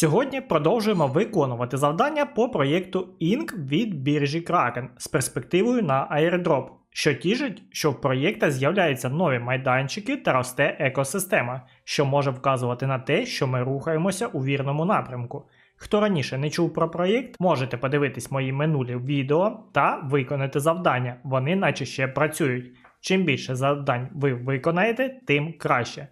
Сьогодні продовжуємо виконувати завдання по проєкту Inc. від біржі Kraken з перспективою на airdrop, що тішить, що в проєкта з'являються нові майданчики та росте екосистема, що може вказувати на те, що ми рухаємося у вірному напрямку. Хто раніше не чув про проєкт, можете подивитись мої минулі відео та виконати завдання. Вони наче ще працюють. Чим більше завдань ви виконаєте, тим краще.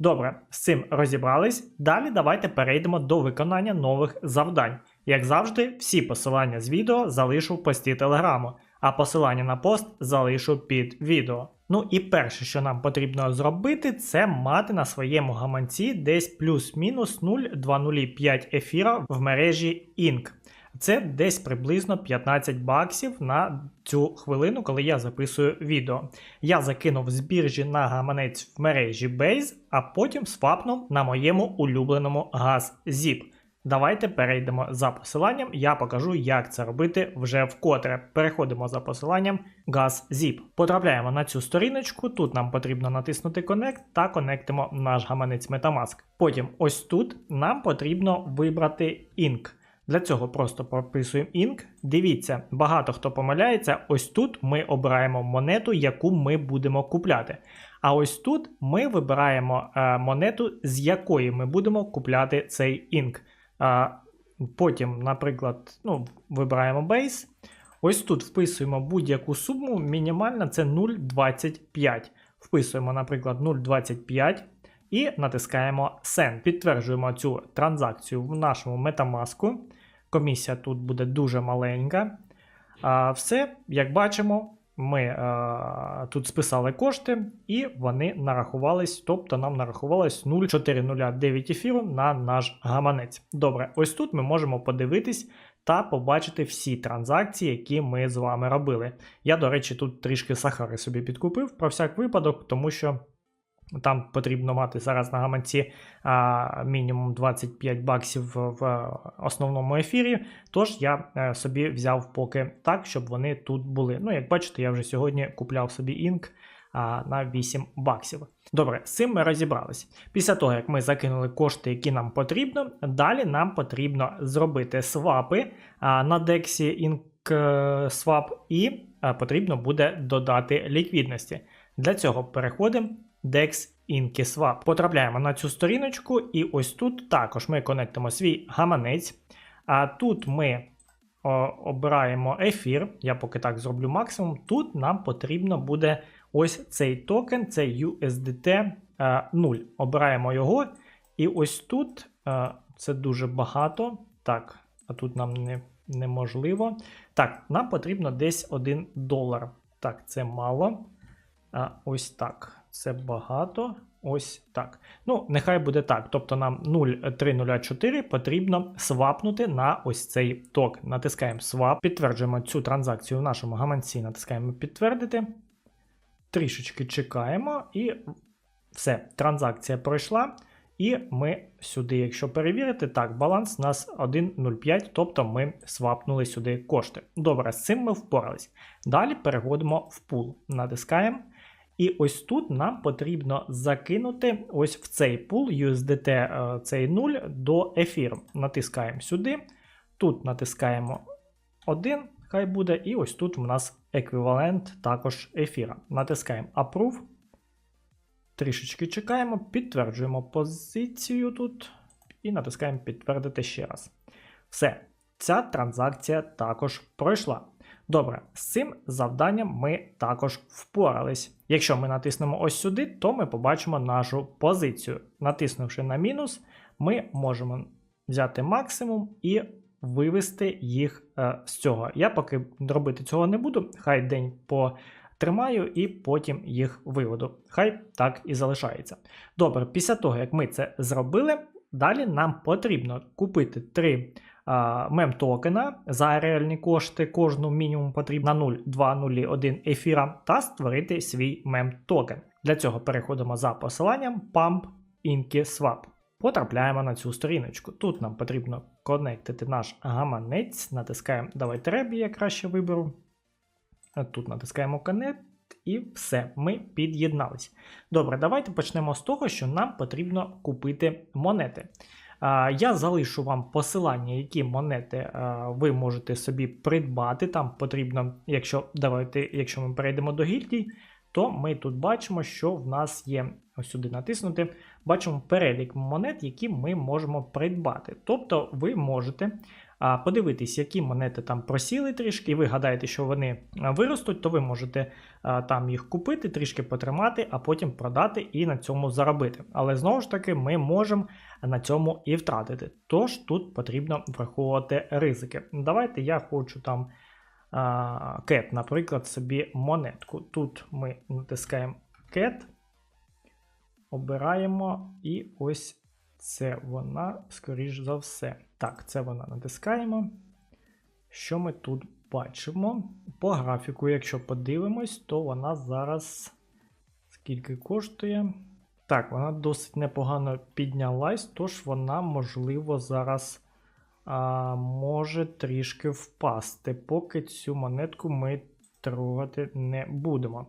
Добре, з цим розібрались. Далі давайте перейдемо до виконання нових завдань. Як завжди, всі посилання з відео залишу в пості телеграму, а посилання на пост залишу під відео. Ну і перше, що нам потрібно зробити, це мати на своєму гаманці десь плюс-мінус 0,205 ефіра в мережі Inc. Це десь приблизно 15 баксів на цю хвилину, коли я записую відео. Я закинув з біржі на гаманець в мережі Base, а потім свапнув на моєму улюбленому GazZip. Давайте перейдемо за посиланням, я покажу, як це робити вже вкотре. Переходимо за посиланням GazZip. Потрапляємо на цю сторіночку. Тут нам потрібно натиснути Connect та конектимо наш гаманець Metamask. Потім ось тут нам потрібно вибрати Inc. Для цього просто прописуємо Inc. Дивіться, багато хто помиляється. Ось тут ми обираємо монету, яку ми будемо купляти. А ось тут ми вибираємо е, монету, з якої ми будемо купляти цей Inc. Е, потім, наприклад, ну, вибираємо Base. Ось тут вписуємо будь-яку суму, мінімальна це 0,25. Вписуємо, наприклад, 0,25 і натискаємо Send. Підтверджуємо цю транзакцію в нашому Metamask. Комісія тут буде дуже маленька. А, Все, як бачимо, ми а, тут списали кошти, і вони нарахувались, тобто нам нарахувалось 0,409 ефіру на наш гаманець. Добре, ось тут ми можемо подивитись та побачити всі транзакції, які ми з вами робили. Я, до речі, тут трішки сахари собі підкупив про всяк випадок, тому що. Там потрібно мати зараз на гаманці а, мінімум 25 баксів в, основному ефірі. Тож я а, собі взяв поки так, щоб вони тут були. Ну, як бачите, я вже сьогодні купляв собі інк на 8 баксів. Добре, з цим ми розібрались. Після того, як ми закинули кошти, які нам потрібно, далі нам потрібно зробити свапи на Dexі Ink Swap і а, потрібно буде додати ліквідності. Для цього переходимо. DEX InkySwap. Потрапляємо на цю сторіночку, і ось тут також ми конектимо свій гаманець. А тут ми обираємо ефір. Я поки так зроблю максимум. Тут нам потрібно буде ось цей токен, це USDT 0. Обираємо його. І ось тут а, це дуже багато. Так, а тут нам не, неможливо. Так, нам потрібно десь 1 долар. Так, це мало. А, Ось так це багато. Ось так. Ну, нехай буде так. Тобто нам 0,304 потрібно свапнути на ось цей ток. Натискаємо свап, підтверджуємо цю транзакцію в нашому гаманці, натискаємо підтвердити. Трішечки чекаємо, і все, транзакція пройшла. І ми сюди, якщо перевірити, так, баланс у нас 1,05, тобто ми свапнули сюди кошти. Добре, з цим ми впорались. Далі переходимо в пул. Натискаємо. І ось тут нам потрібно закинути ось в цей пул USDT е, цей 0 до ефіру. Натискаємо сюди. Тут натискаємо 1, хай буде, і ось тут в нас еквівалент також ефіра. Натискаємо Approve. Трішечки чекаємо, підтверджуємо позицію тут і натискаємо підтвердити ще раз. Все, ця транзакція також пройшла. Добре, з цим завданням ми також впорались. Якщо ми натиснемо ось сюди, то ми побачимо нашу позицію. Натиснувши на мінус, ми можемо взяти максимум і вивести їх е, з цього. Я поки робити цього не буду, хай день по тримаю і потім їх виведу. Хай так і залишається. Добре, після того, як ми це зробили, далі нам потрібно купити три мем-токена за реальні кошти. Кожну мінімум потрібно 0,201 ефіра та створити свій мем-токен. Для цього переходимо за посиланням Pump Swap. Потрапляємо на цю сторіночку. Тут нам потрібно конектити наш гаманець, натискаємо Давайте ребі, я краще виберу. Тут натискаємо Connect і все, ми під'єднались. Добре, давайте почнемо з того, що нам потрібно купити монети. Я залишу вам посилання, які монети ви можете собі придбати. Там потрібно, якщо давайте, якщо ми перейдемо до гільдій, то ми тут бачимо, що в нас є ось сюди натиснути. Бачимо перелік монет, які ми можемо придбати. Тобто ви можете подивитись, які монети там просіли трішки, і ви гадаєте, що вони виростуть, то ви можете там їх купити, трішки потримати, а потім продати і на цьому заробити. Але знову ж таки, ми можемо на цьому і втратити. Тож тут потрібно враховувати ризики. Давайте я хочу там кет, наприклад, собі монетку. Тут ми натискаємо кет, обираємо, і ось це вона, скоріш за все. Так, це вона натискаємо. Що ми тут бачимо? По графіку, якщо подивимось, то вона зараз скільки коштує. Так, вона досить непогано піднялась, тож вона, можливо, зараз а, може трішки впасти. Поки цю монетку ми трогати не будемо.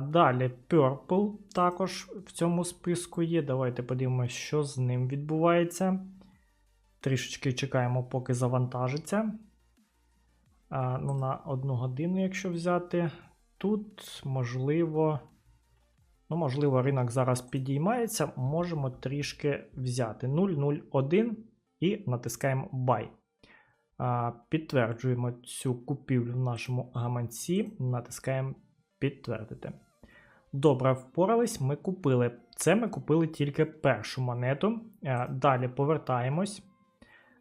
Далі Purple також в цьому списку є. Давайте подивимося, що з ним відбувається. Трішечки чекаємо, поки завантажиться. Ну, На одну годину, якщо взяти. Тут можливо. Ну, можливо, ринок зараз підіймається, можемо трішки взяти 0,01 і натискаємо Buy. Підтверджуємо цю купівлю в нашому гаманці, натискаємо підтвердити. Добре, впорались, ми купили. Це ми купили тільки першу монету. Далі повертаємось.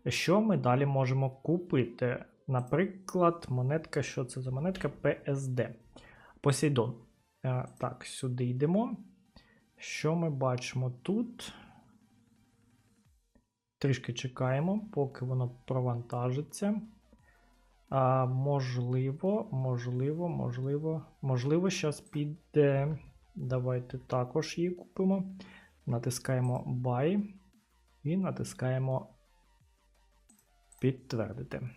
Що ми далі можемо купити? Наприклад, монетка, що це за монетка? PSD. Посейдон. Так, сюди йдемо. Що ми бачимо тут? Трішки чекаємо, поки воно провантажиться. А, Можливо, можливо, можливо, можливо, зараз піде. Давайте також її купимо. Натискаємо Buy і натискаємо підтвердити.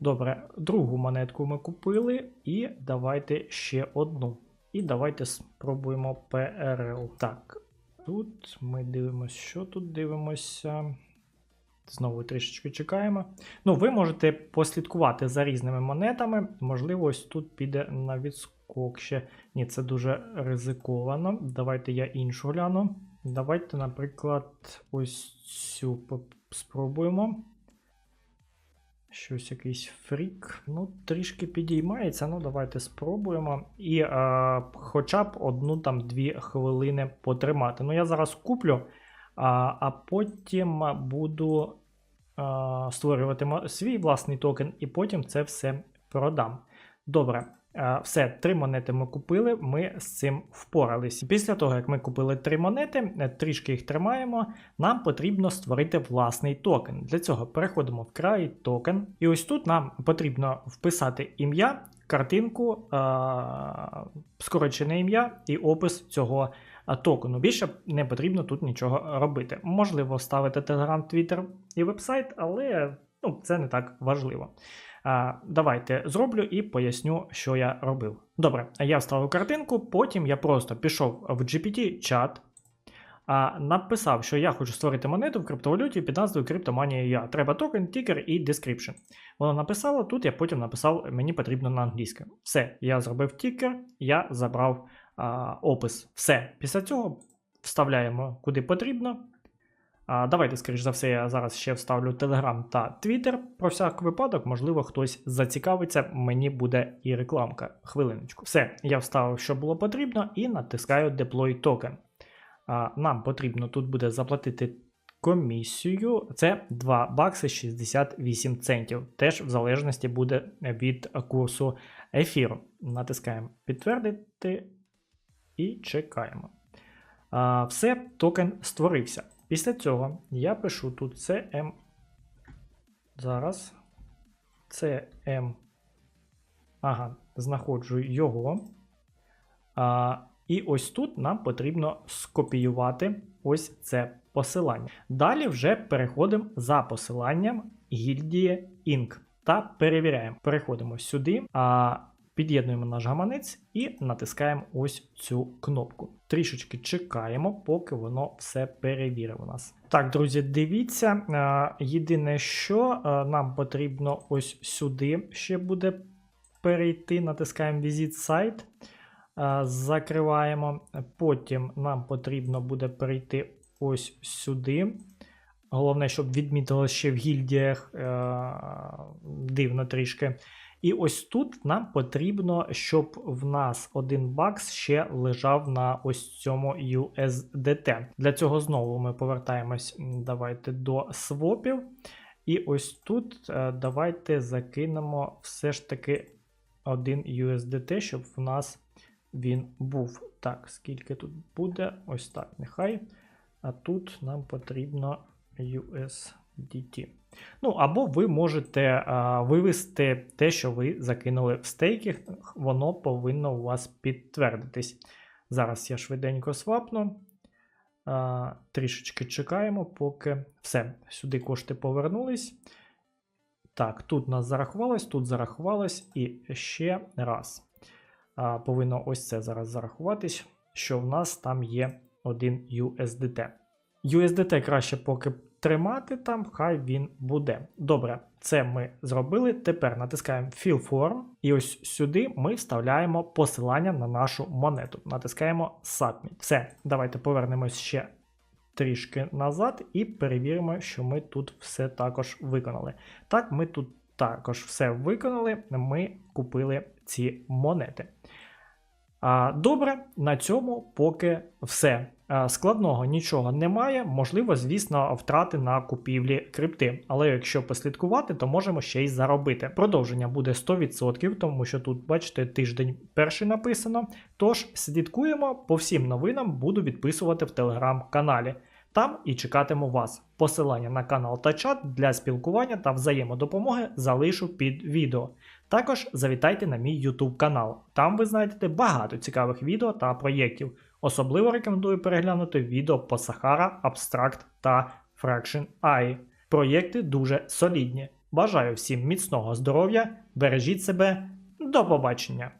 Добре, другу монетку ми купили, і давайте ще одну. І давайте спробуємо PRL. Так, тут ми дивимося, що тут дивимося. Знову трішечки чекаємо. Ну, ви можете послідкувати за різними монетами. Можливо, ось тут піде на відскок ще. Ні, це дуже ризиковано. Давайте я іншу гляну. Давайте, наприклад, ось цю спробуємо. Щось якийсь фрік. Ну, трішки підіймається. Ну, давайте спробуємо. І а, хоча б одну там дві хвилини потримати. Ну, я зараз куплю, а а потім буду а, створювати свій власний токен, і потім це все продам. Добре. Е, все, три монети ми купили, ми з цим впоралися. Після того, як ми купили три монети, е, трішки їх тримаємо, нам потрібно створити власний токен. Для цього переходимо в край токен. І ось тут нам потрібно вписати ім'я, картинку, е, скорочене ім'я і опис цього токену. Більше не потрібно тут нічого робити. Можливо, ставити Telegram, Twitter і вебсайт, але ну, це не так важливо. А, Давайте зроблю і поясню, що я робив. Добре, я вставив картинку, потім я просто пішов в GPT-чат, написав, що я хочу створити монету в криптовалюті під назвою Криптоманія. Треба токен, тікер і description. Воно написало, тут я потім написав, мені потрібно на англійське. Все, я зробив тікер, я забрав а, опис. Все. Після цього вставляємо куди потрібно. А, Давайте, скоріш за все, я зараз ще вставлю Telegram та Twitter. Про всяк випадок, можливо, хтось зацікавиться, мені буде і рекламка. Хвилиночку. Все, я вставив, що було потрібно, і натискаю Deploy Token. А, Нам потрібно тут буде заплатити комісію. Це 2 бакси 68 центів. Теж в залежності буде від курсу ефіру. Натискаємо підтвердити і чекаємо. А, все, токен створився. Після цього я пишу тут CM. Зараз. CM. Ага, знаходжу його. А, і ось тут нам потрібно скопіювати ось це посилання. Далі вже переходимо за посиланням гільдії Inc. та перевіряємо. Переходимо сюди, а, під'єднуємо наш гаманець і натискаємо ось цю кнопку. Трішечки чекаємо, поки воно все перевірить у нас. Так, друзі, дивіться. Єдине, що нам потрібно ось сюди ще буде перейти, натискаємо Visit Site. Закриваємо. Потім нам потрібно буде перейти ось сюди. Головне, щоб відмітило ще в гільдіях е, дивно трішки. І ось тут нам потрібно, щоб в нас один бакс ще лежав на ось цьому USDT. Для цього знову ми повертаємось давайте до свопів. І ось тут е, давайте закинемо все ж таки один USDT, щоб в нас він був. Так, скільки тут буде? Ось так, нехай. А тут нам потрібно USDT. Ну, або ви можете а, вивести те, що ви закинули в стейки, воно повинно у вас підтвердитись. Зараз я швиденько свапну. А, трішечки чекаємо, поки все, сюди кошти повернулись. Так, тут нас зарахувалось, тут зарахувалось, і ще раз. А, повинно ось це зараз зарахуватись, що в нас там є один USDT. USDT краще поки тримати там, хай він буде. Добре, це ми зробили. Тепер натискаємо Fill Form, і ось сюди ми вставляємо посилання на нашу монету. Натискаємо Submit. Все, давайте повернемось ще трішки назад і перевіримо, що ми тут все також виконали. Так, ми тут також все виконали. Ми купили ці монети. Добре, на цьому поки все. Складного нічого немає. Можливо, звісно, втрати на купівлі крипти. Але якщо послідкувати, то можемо ще й заробити. Продовження буде 100%, тому що тут, бачите, тиждень перший написано. Тож слідкуємо по всім новинам, буду відписувати в телеграм-каналі. Там і чекатиму вас. Посилання на канал та чат для спілкування та взаємодопомоги залишу під відео. Також завітайте на мій YouTube канал. Там ви знайдете багато цікавих відео та проєктів. Особливо рекомендую переглянути відео по Сахара, Abstract та Fraction AI. Проєкти дуже солідні. Бажаю всім міцного здоров'я, бережіть себе, до побачення!